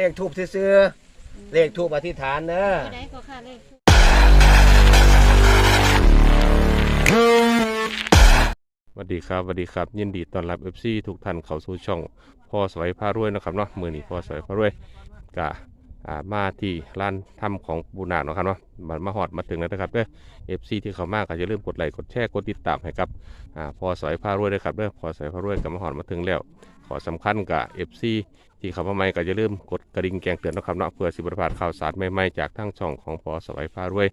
เลขทูบซื้อๆเลขทูบอธิษฐานเนอะตัวใดก็ค่าเลขสวัสดีครับสวัสดีครับ ยินดีต้อนรับ FC ทุกท่านเข้าสู่ช่องพ่อสวยพารวยนะครับเนาะมือนี้พ่อสวยพารวยกะอ่ามาที่ร้านทำของปูนาคเนาะครับเนาะมามาหอดมาถึงแล้วนะครับเด้อ FC ที่เข้ามาก็อย่าลืมกดไลค์กดแชร์กดติดตามให้กับอ่าพ่อสวยพารวยด้วยครับเด้อพ่อสวยพารวยก็มาหอดมาถึงแล้ว ขอสำคัญกับ FC ที่เข้ามาใหม่ก็อย่าลืมกดกระดิ่งแจ้งเตือนเนาะครับเนาะเพื่อสิบประพลาดข่าวสารใหม่ๆจากทางช่องของพ่อสวยพารวย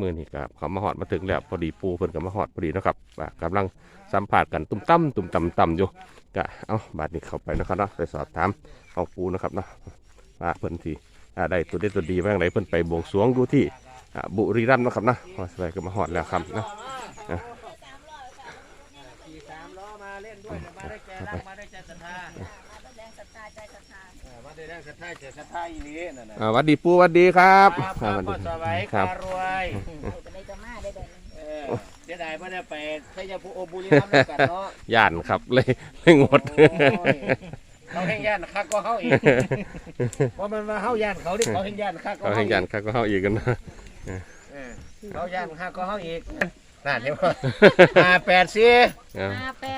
มือนี้ก็เขามาหอดมาถึงแล้วพอดีปูเพิ่นก็มาหอดพอดีเนาะครับว่ากำลังสัมผัสกันตุ้มตั้มตุ้มต่ำต่ำอยู่ก็เอาบาดนี้เข้าไปนะครับเนาะไปสอบถามของปูนะครับเนาะว่าเพิ่นที่อ่าได้ตัวเด็ดตัวดีบ้างไหนเพิ่นไปบวงสรวงดูที่อ่าบุรีรัมย์เนาะครับเนาะพอสบายก็มาหอดแล้วครับเนาะขี่สามล้อมาเล่นด้วยมาได้ ได้แรงศรัทธาใจศรัทธาอีนี้นั่นน่ะอ่าหวัดดีปูหวัดดีครับครับพ่อสวัยครับรวยเป็นไรก็มาได้เด้เออเสียดายไม่ได้ไปชัยภูมิบุรีรัมย์ด้วยกันเนาะย่านครับเลยเลยงด โอ้ยเขาแห่งย่านคักก็เขาอีกเพราะมันมาเข้าย่านเขาที่เขาแห่งย่านคักก็เขาเขาให้อีกย่านครับก็เข้าอีกกันนะเออเขาย่านคักก็เขาอีกนั่นเห็นป่ะห้าแปดสี่อ่าห้าแปด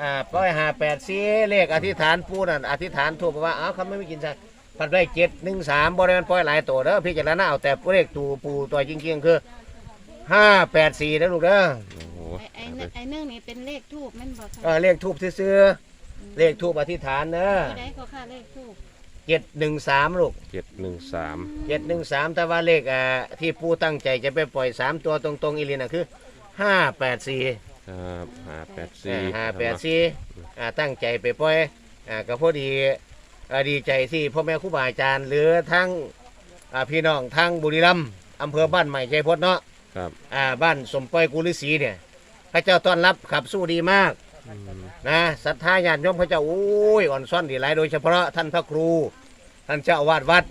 อ่าป้อยห้าแปดสี่เลขอธิษฐานปูนั่นอธิษฐานถูกว่าอ้าวเขาไม่กินใช่พันได้เจ็ดหนึ่งสามบริเวณป้อยหลายตัวเด้อพี่จารณาเอาแต่เลขตูปูตัวจริงๆคือห้าแปดสี่นะลูกเด้อโอ้โหไอ้ไอ้เนื่องไอ้เนื่องนี่เป็นเลขทูบแม่นบ่เอค่ะอเลขทูบซื้อๆเลขทูบอธิษฐานเด้อตัวใดก็ค่าเลขทูบเจ็ดหนึ่งสามลูกเจ็ดหนึ่งสามเจ็ดหนึ่งสามแต่ว่าเลขอ่าที่ปูตั้งใจจะไปปล่อยสามตัวตรงๆอีลีน่ะคือห้าแปดสี่ ครับห้าแปดสี่ห้าแปดสี่อ่าตั้งใจไปปล่อยอ่าก็พอดีอ่าดีใจที่พ่อแม่ครูบาอาจารย์ หรือทั้งอ่าพี่น้องทั้งบุรีรัมย์อำเภอบ้านใหม่ชัยพจน์เนาะครับอ่าบ้านสมปอยกุลิศรีเนี่ยพระเจ้าต้อนรับขับสู้ดีมากอืมนะศรัทธาญาติโยมพระเจ้าโอ้ยอ่อนซ่อนดีหลายโดยเฉพาะท่านพระครู ท่านเจ้าอาวาสวัด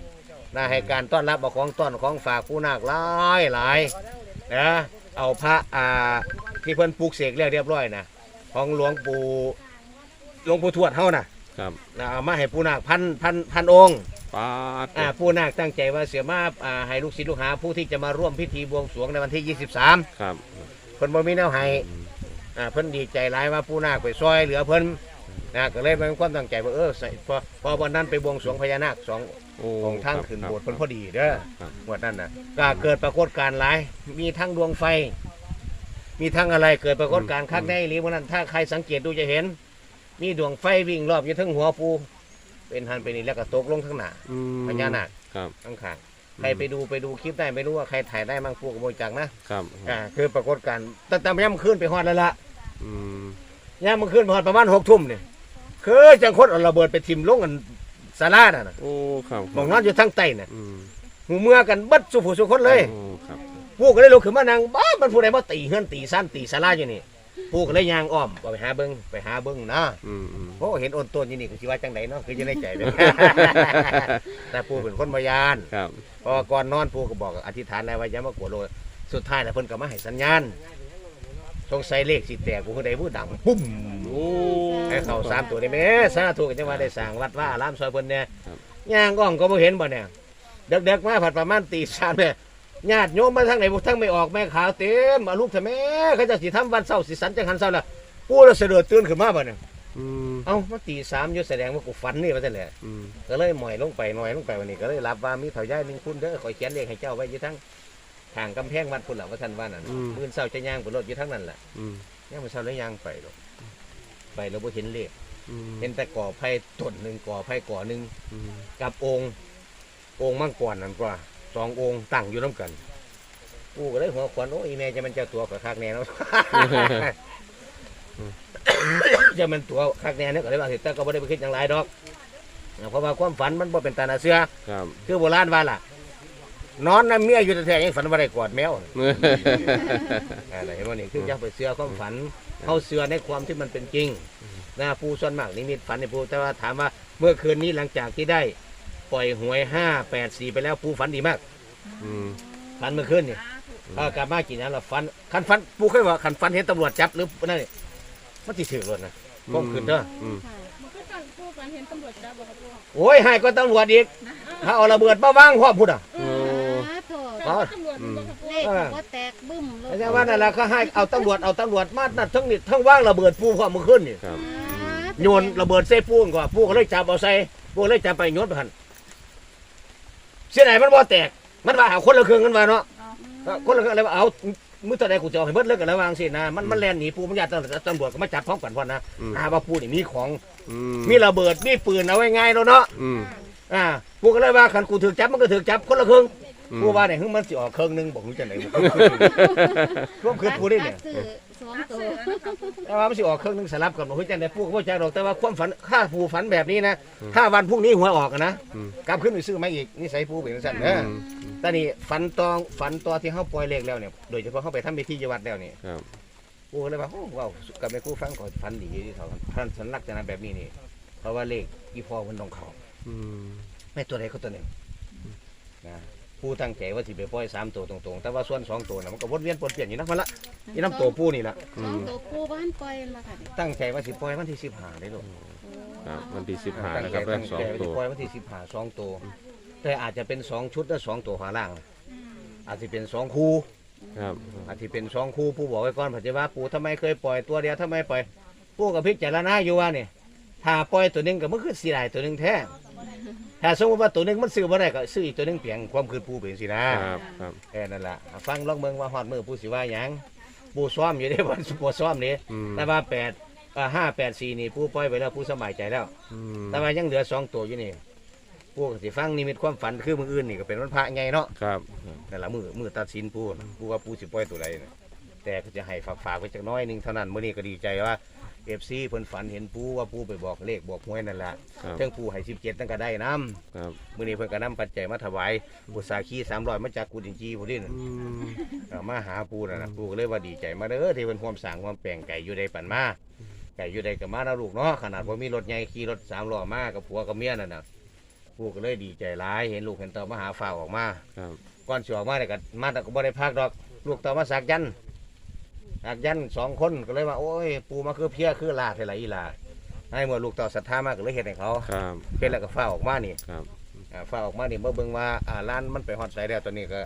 นะให้การต้อนรับเอาของต้อนของฝากผู้นาคหลายหลายนะเอาพระอ่า ที่เพิ่นปลูกเสกเรียบเรียบร้อยนะของหลวงปู่หลวงปู่ทวดเฮานะครับนะเอามาให้ผู้นาคพันพันพันองค์ป้าดอ่าผู้นาคตั้งใจว่าเสียมาอ่าให้ลูกศิษย์ลูกหาผู้ที่จะมาร่วมพิธีบวงสรวงในวันที่ 23ครับเพิ่นบ่มีแนวให้อืมอ่าเพิ่นดีใจหลายว่าผู้นาคไปซอยเหลือเพิ่นนะก็เลยเป็นความตั้งใจว่าเออใส่พอพอวันนั้นไปบวงสรวงพญานาคสอง โอ้ของทางครับขึ้นครับ โบสถ์เพิ่นพอดีเด้อครับ งวดนั้นน่ะก็เกิดปรากฏการณ์หลาย มีทั้งดวงไฟ มีทั้งอะไรเกิดปรากฏการณ์ข้างในหรือวันนั้นถ้าใครสังเกตดูจะเห็น มีดวงไฟวิ่งรอบอยู่ทั้งหัวปูเป็นหันไปนี่แล้วก็ตกลงข้างหน้าอืมพญานาคครับข้างข้างใครไปดูไปดูคลิปได้ไม่รู้ว่าใครถ่ายได้มั่งปูกระโมยจักนะครับอ่าคือปรากฏการณ์ตั้งแต่ย่ำคืนไปฮอดแล้วล่ะอืมย่ำคืนไปฮอดประมาณหกทุ่มเนี่ยคือจังคนเอาระเบิดไปทิ่มลงกันศาลาน่ะนะโอ้ครับหมองนอนอยู่ทั้งใต้น่ะอืมหูเมื่อกันเบัดสุผู้สุคนเลย โอ้ครับ ผู้ก็เลยลุกขึ้นมานั่งบ้ามันผู้ใดมาตีเฮือนตีสั้นตีศาลาอยู่นี่ผู้ก็เลยยางอ้อมก็ไปหาเบิ้งไปหาเบิ้งนะอืมอืมโอ้เห็นโอนต้นอยู่นี่ก็สิว่าจังไดเนาะคือจะได้ใจเลย แต่ผู้เป็นคนบยานครับพอก่อนนอนผู้ก็บอกอธิษฐานอะไรไว้อย้ำว่ากลัวโลดสุดท้ายแล้วเพิ่นก็มาให้สัญญาณสงสัยเลขสิแตกผู้คนใดผู้ดังปุ้ม โอ้ให้เข้าสามตัวได้แหม่สาธุกันจังว่าได้สร้างวัดว่าอารามซอยเพิ่นเนี่ยครับย่างอ้อมก็บ่เห็นบ่เนี่ยเด็กๆมาผัดประมาณตีสามเนี่ย ญาติโยมมาทางไหนบ่ทั้งไม่ออกแม่ขาวเต็มมาลูกทำแม่เขาจะสิทำวันเสาร์สิสันจังหันเสาร์ละปู่เราเสด็จตื่นขึ้นมาบ่เนี่ยอืมเอ้ามาตีสามอยู่แสดงว่ากูฝันนี่ว่าซั่นแหละ อืมก็เลยหมอยลงไปหน่อยลงไปวันนี้ก็เลยรับว่ามีเถ่าย่ายหนึงคุณเด้อขอยเขียนเลขให้เจ้าไว้อยู่ทั้งทางกำแพงวัดพุ่นล่ะว่าท่านว่านั่นมื้อเช้าจะย่างบนรถอยู่ทั้งนั้นแหละอืมย่างมื้อเช้าแล้วย่างไปดอกไปแล้วบ่เห็นเลขอืมเห็นแต่ก่อไผ่ต้นหนึงก่อไผ่ก่อหนึงอืมกับองค์องค์มังกรนั่นกว่า สององค์ตั้งอยู่น้ำกันกูก็เลยหัวขวัญโอ้ยแม่จะมันเจ้าตัวกับคักแน่เนาะ จะมันตัวคักแน่เนี่ยก็เลยว่าสิแต่ก็บ่ได้ไปคิดอย่างไรดอกเพราะว่าความฝันมันบ่เป็นตาหนาเสือครับ คือโบราณว่าล่ะ นอนน้ำเมียอยู่แต่แท้ๆยังฝันว่าได้กอดแมวอะไรเห็นบ่นี่คืออยังไปเสือความฝันเขาเสือในความที่มันเป็นจริงนะผู้ส่วนมากนิมิตฝันในผู้แต่ว่าถามว่าเมื่อคืนนี้หลังจากที่ได้ ปล่อยหวยห้าแปดสี่ไปแล้วปูฝันดีมากอืม ฝันเมื่อคืนนี่พอกลับมากี่นั้นเราฝันคันฝันปูเคยว่าคันฝันเห็นตำรวจจับหรือนั่นนี่มันติถือรถนะก้มขึ้นเด้ออืมค่ะมันก็ตั้งผู้ฝันเห็นตำรวจจับบ่ครับผู้เโอ้ยให้ก็ตำรวจอีกถ้าเอาระเบิดมาวางพร้อมพุ่นอะ โอ้ สาธุเอาอืมเลขก็แตกบึ้มเลยไม่ใช่ว่านั่นแหละก็ให้เอาตำรวจเอาตำรวจมานัดทั้งนี่ทั้งว่างระเบิดปูพร้อมมือขึ้นนี่ครับโยนระเบิดใส่ปูนก่อนปูก็เลยจับเอาใส่ปูเลยจับไปโยนไปหันเสียไหนมันบ่แตก มันว่าเอาคนละเครื่องกันว่าเนาะก็คนละเครื่องอะไรว่าเอามือตะใดกูจะเอาให้เบิดเลิกกันแล้ววางสินะมันมันแล่นหนีปูมันญาติตำรวจก็มาจับพร้อมกันพอนะอืมหาว่าปูนี่มีของอืมีระเบิดมีปืนเอาไว้ง่ายแล้วเนาะอืมอ่าปูก็เลยว่าคันกูถือจับมันก็ถือจับคนละเครื่อง อืมปูว่าเนี่ยมันสิออกเครื่องหนึงบอกรู้จังไหนบ่ร่วมคืนปูได้เนี่ยซื้อสองตัวแต่ว่ามันสิออกเครื่องหนึงสลับกันบอกรู้จังไหนปูก็บ่ใจหรอกแต่ว่าความฝันข้าปูฝันแบบนี้นะถ้าวันพรุ่งนี้หัวออกอะนะอืม กลับขึ้นไปซื้อมาอีกนิสัยปูเป็นจังซั่นเด้ออตอนนี้ฝันตองฝันตอที่เฮาปล่อยเลขแล้วเนี่ยโดยเฉพาะเฮาไปทำพิธีอยู่วัดแล้วนี่ครับปูก็เลยว่าโอ้ว้าวกับแม่ครูฟังก่อนฝันดีที่เขาท่านสันลักษณะแบบนี้นี่เพราะว่าเลขอีพ่อมันต้องเข้าอืมไม่ตัวใดก็ตัวหนึ่งนะ ผู้ตั้งใจว่าสิไปปล่อยสามตัวตรงๆ แต่ว่าส่วนสองตัวน่ะมันก็วนเวียนปนเปลี่ยนอยู่นะมันละนี่น้ำตัวผู้นี่ละสองตัวปูบ้านปล่อยมาค่ะเนี่ยตั้งใจว่าสิปล่อยวันที่สิบห้าได้ลูกครับวันที่สิบห้าตั้งนะคใจรับได้ตั้งสอใจงว่าตัสิวปล่อยวันที่สิบห้าสองตัวแต่อาจจะเป็นสองชุดและสองตัวขาล่างอาจจะเป็นสองคู่ ครับอาจจะเป็นสองคู่ผู้บอกไว้ก่อนปัจจุบันปู่ทำไมเคยปล่อยตัวเดียวทำไมปล่อยปู่กับพิจารณาอยู่ว่าเนี่ยถ้าปล่อยตัวหนึงก็มันคือสีได้ตัวหนึงแท้ ถ้าสมมติว่าตัวหนึงมันซื้อมาได้ก็ซื้ออีกตัวหนึงเปลี่ยนความคืนปู่เป็นสินะ ครับครับแค่นั่นแหละฟังลองเมืองว่าฮอดมือผู้สิว่าหยังผู้ซ้อมอยู่ได้บ่ ผู้ซ้อมนี่อืม แต่ว่าแปดห้าแปดสี่นี่ผู้ปล่อยไปแล้วผู้สบายใจแล้ว อืมแต่ว่ายังเหลือสองตัวอยู่นี่ผู้ก็สิฟังนิมิตความฝันคือมืออื่นนี่ก็เป็นวันพระไงเนาะครับ นั่นแหละมือมือตัดสินผู้น่ะผู้ว่าผู้สิปล่อยตัวใดน่ะ แต่ก็จะให้ฝากฝากไว้จักหน้อยหนึงเท่านั้นมื้อนี้ก็ดีใจว่าเอฟซีเพิ่นฝันเห็นผู้ว่าผู้ไปบอกเลขบอกหวยนั่นแหละครับ เทิงผู้ให้สิบเจ็ดนั่นก็ได้นํครับมื้อนี้เพิ่นก็นํปัจจัยมาถวายบุษาคีสามร้อยมาจากกุดินจีพุ่นนี่น่ะอืม เอามาหาปูนะนะปูก็เลยว่าดีใจมาเด้อที่เป็นความสร้างความแปลงไก่อยู่ใดปั่นมาไก่อยู่ใดกับมานะลูกเนาะขนาดว่ามีรถใหญ่ขี่รถสามล้อมากับผัวกับเมียนั่นน่ะปูก็เลยดีใจร้ายเห็นลูกเห็นเต่ามาหาฝ่าวออกมาครับ ก่อนสิออกมาเนี่ยก็มาแต่ก็บ่ได้พักดอก ลูกเต่ามาสักยันต์ สักยันต์สองคนก็เลยว่าโอ้ย ปูมาคือเพี้ยคือลาเทไรอีลาให้เมื่อลูกเต่าศรัทธามากก็เลยเห็นให้เขาครับเป็นแล้วก็ฝ้าวออกมานี่ครับอ่าฝ้าวออกมานี่เมื่อเบิ่งว่าอ่าร้านมันไปฮอดใสแล้วตอนนี้ก็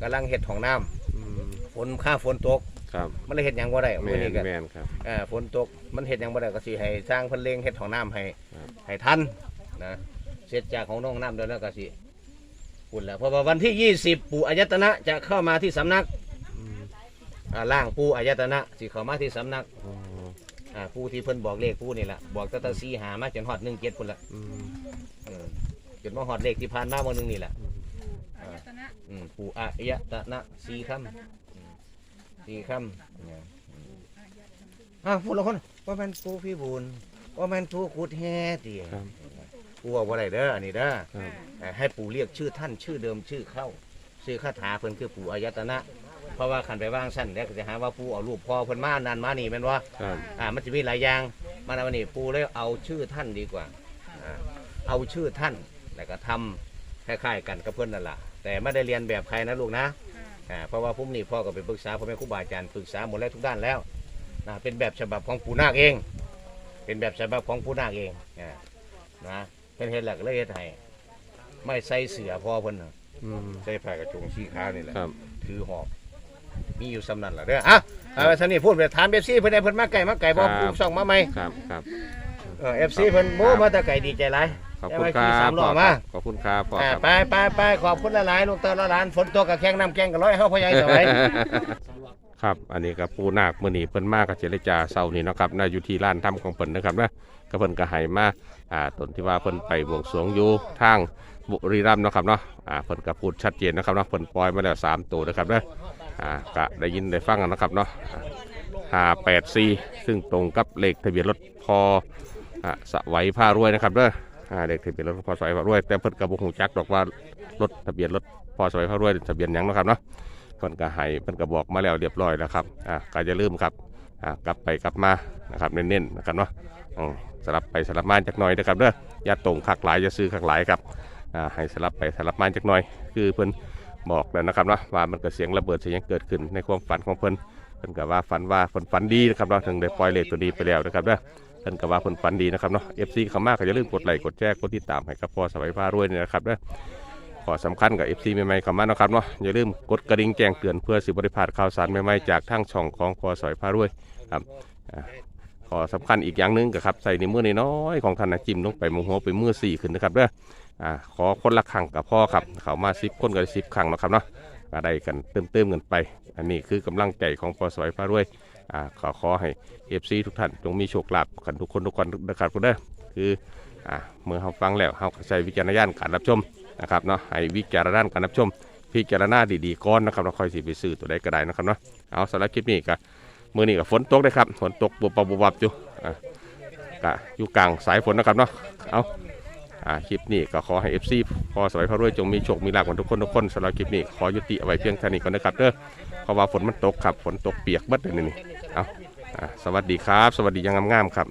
กำลังเฮ็ดห้องน้ำอืมฝนข้าฝนตก ครับมันเลยเฮ็ดหยังบ่ได้แมมื้อนนี้ก็แมนครับ อ่าฝนตกมันเฮ็ดหยังบ่ได้ก็สิให้สร้างเพิ่นเลงเฮ็ดห้องน้ำให้ครับ ให้ทันนะเสร็จจากของน้องน้ำเดี๋ยวแล้วก็สิพุ่นแล้วเพราะว่าวันที่ 20 ปู่อายตนะจะเข้ามาที่สำนักอืม อ่าล่างปู่อายตนะสิเข้ามาที่สำนักอ๋ออ่าปู่ที่เพิ่นบอกเลขปู่นี่ล่ะบอกตั้งแต่4หามาจนฮอด17พุ่นละอืมเออจนมาฮอดเลขที่ผ่านมามื้อนึงนี่แหละอืมปู่อายตนะสี่คำอืมสี่คำเนี่ยอ้าวพูดละคนว่ามันปูพี่บุญว่ามันปูขุดแฮ่ตีครับ ปูว่าบ่ได้เด้ออันนี้เด้อ ครับ เอ่อให้ปูเรียกชื่อท่านชื่อเดิมชื่อเข้าชื่อคาถาเพิ่นคือปู่อายตนะ เพราะว่าขันไปว่างสั้นแล้วก็จะหาว่าปูเอารูปพ่อเพิ่นมานั่นมานี่แม่นว่าครับอ่ามันจะมีหลายอย่างมาในวันนี้ปูเลยเอาชื่อท่านดีกว่าอ่าเอาชื่อท่านแล้วก็ทำคล้ายๆกันกับเพิ่นนั่นแหละแต่ไม่ได้เรียนแบบใครนะลูกนะอ่าเพราะว่าผมนี่พ่อก็ไปปรึกษาพ่อแม่ครูบาอาจารย์ปรึกษาหมดแล้วทุกด้านแล้วนะเป็นแบบฉบับของปู่นาคเอง เป็นแบบฉบับของปู่นาคเองอ่านะเป็นเฮ็ดหลักเลยเฮ็ดให้ไม่ใส่เสือพ่อเพิ่นน่ะอืมใส่ผ้ากระโจงสีขาวนี่แหละ ครับ ถือหอบ มีอยู่สำนันล่ะเด้ออะเอาไปสนี่พูดไปถามเอฟซีเพิ่นได้เพิ่นมาไก่มาไก่บ่ปลูกช่องมาใหม่ครับครับ เออฟซีเพิ่นโมมาแต่ไก่ดีใจหลายขอบคุณคขี่รัสาบมล้อพ่อคมารับขอบคุณครับพ่ออ่าครับ ไปไปไปขอบคุณหลายๆลูกเต้าละหลานฝนตกกับแข้งน้ำแกงกับร้อยเฮาพ่อใหญ่สวัย ครับ อันนี้กับปูนาคมื่อนี้เพิ่นมากกับเจรจาเศร้านี่เนาะครับน่าอยู่ที่ร้านทำของเพิ่นนะครับนะก็เพิ่นก็ให้มาอ่าตนที่ว่าเพิ่นไปบวงสรวงอยู่ทางบุรีรัมย์เนาะครับเนาะอ่าเพิ่นก็พูดชัดเจนนะครับเนาะเพิ่นปล่อยมาแล้วสามตัวนะครับนะ อ่าก็ได้ยินได้ฟังกันนะครับเนาะห้าแปดสี่ซึ่งตรงกับเลขทะเบียนรถพออ่าสวัยผ้ารวยนะครับเด้ออ่าเลขทะเบียนรถพอสวัยผ้ารวย แต่เพิ่นก็บ่ฮู้จักดอกว่ารถทะเบียนรถพอสวัยผ้ารวยทะเบียนหยังนะครับเนาะเพิ่นก็ให้เพิ่นก็บอกมาแล้วเรียบร้อยแล้วครับอ่าก็จะลืมครับอ่ากลับไปกลับมานะครับเน้นๆนะครับเนาะอืมสลับไปสลับมาจักหน่อยนะครับเด้ออย่าตรงคักหลายอย่าซื้อคักหลายครับอ่าให้สลับไปสลับมาจักหน่อย คือเพิ่น บอกแล้วนะครับเนาะว่ามันเก็เสียงระเบิดเสียงหยังเกิดขึ้นในความฝันของเพิ่นเพิ่นก็ว่าฝันว่าเพิ่นฝันดีนะครับเนาะถึงได้ปล่อยเลขตัวนี้ไปแล้วนะครับเด้อเพิ่นก็ว่าเพิ่นฝันดีนะครับเนาะ FC เข้ามาก็อย่าลืมกดไลค์กดแชร์กดติดตามให้กับพอสวัยพารวยนี่นะครับเด้อขอสำคัญกับ FC ใหม่ๆเข้ามานะครับเนาะอย่าลืมกดกระดิ่งแจ้งเตือนเพื่อสิบริพลาดข่าวสารใหม่ๆจากทางช่องของพอสวัยพารวยครับขอสำคัญอีกอย่างหนึงก็ครับใส่ในมือน้อยๆของท่านนะจิ้มลงไปมือหัวไปมือสี่ขึ้นนะครับเด้อ อ่าขอคนละครั้งกับพ่อครับเขามาสิบคนกับสิบครั้งนะครับเนาะก็ไดกันเติมๆกันไป อันนี้คือกำลังใจของพอสวัยพารวยอ่าขอขอให้เอฟซีทุกท่านจงมีโชคลาภกันทุกคนทุกคนนะครับคุณเด้อคืออ่าเมื่อเราฟังแล้วเราใช้วิจารณญาณการรับชมนะครับเนาะให้วิจารณญาณการรับชม พิจารณาดีๆก่อนนะครับเราค่อยสิไปซื้อตัวใดก็ได้นะครับเนาะเอาสำหรับคลิปนี้ก็มื่อนี้ก็ฝนตกเลยครับฝนตกบุบบับบับอยู่อ่าก็อยู่กลางสายฝนนะครับเนาะเอา คลิปนี้ก็ขอให้ FC พอสวยพอรวยจงมีโชค มีลาภกันทุกคนทุกคนสำหรับคลิปนี้ขอยุติเอาไว้เพียงเท่านี้ก่อนนะครับเด้อเพราะว่าฝนมันตกครับฝนตกเปียกเบิดเลยนี่เอาอะสวัสดีครับ สวัสดียังงามๆครับ